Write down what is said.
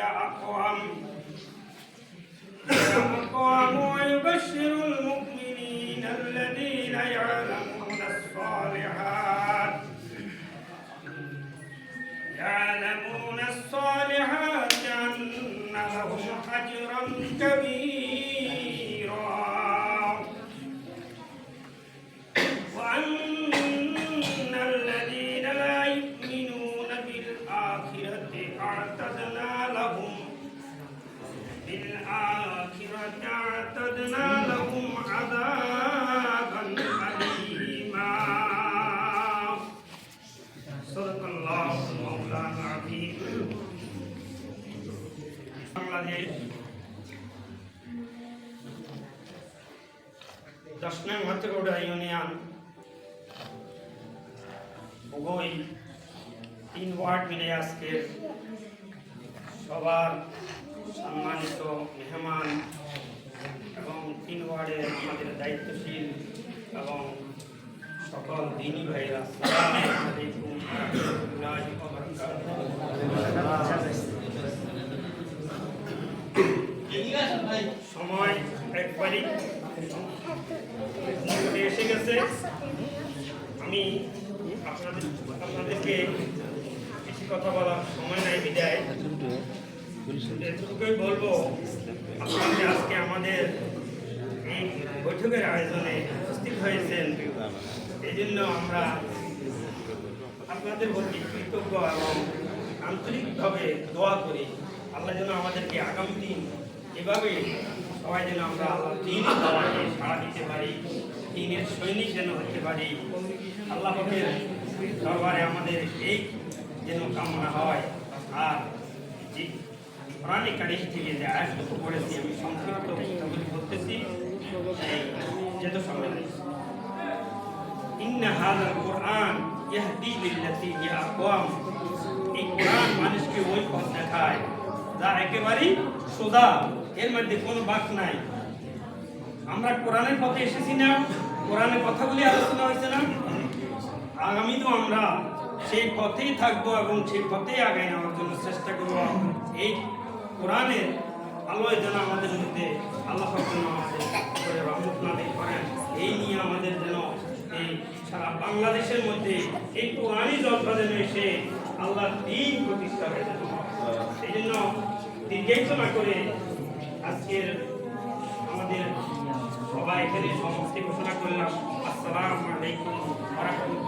يا أقوم ويبشر المؤمنين الذين يعلمون الصالحات. يعلمون الصالحات أن لهم أجرا كبيرا. দশ নং হত্যাগৌড়া ইউনিয়ন বগই তিন ওয়ার্ড মিলে আজকে সবার সম্মানিত মেহমান এবং তিন ওয়ার্ডের আমাদের দায়িত্বশীল এবং সকল দিনী ভাইরা। সময় একবারই এসে গেছে আমি আপনাদের আপনাদেরকে কিছু কথা বলার সময় নাই, বিদায় এটুকুই বলব, আপনারা আজকে আমাদের এই বৈঠকের আয়োজনে উপস্থিত হয়েছেন। এই জন্য আমরা আপনাদের প্রতি কৃতজ্ঞ এবং আন্তরিকভাবে দোয়া করি। আল্লাহ যেন আমাদেরকে আগামী দিন এভাবে সবাই যেন আমরা আল্লাহ দিন সাড়া দিতে পারি, দিনের সৈনিক যেন হতে পারি। আল্লাহ দরবারে আমাদের এই যেন কামনা হয়। আর যে কোরআনিক থেকে যে আয়াতটুকু পড়েছি আমি? সংক্ষিপ্ত বলতেছি যেত ইন্না কুরআন আকওয়াম। এই কোরআন মানুষকে ওই পথ দেখায়, যা একেবারেই সোজা। এর মধ্যে কোনো বাক নাই। আমরা কোরআনের পথে এসেছি না, কোরআনের কথাগুলি আলোচনা হয়েছে না। আগামী তো আমরা সেই পথেই থাকব এবং সেই পথেই আগে নেওয়ার জন্য চেষ্টা করব। এই কোরআনের আলোয় যেন আমাদের মধ্যে আল্লাহ যেন আমাদের রহমত নাদিল করেন। এই নিয়ে আমাদের যেন এই সারা বাংলাদেশের মধ্যে এই কোরআনই জলসা যেন এসে আল্লাহর দিন প্রতিষ্ঠা হয়ে যেন এই জন্য দীর্ঘায়িত করে আজকের আমাদের সবাই এখানে সমস্ত ঘোষণা করলাম। আসসালামু আলাইকুম বারাকাতুহু।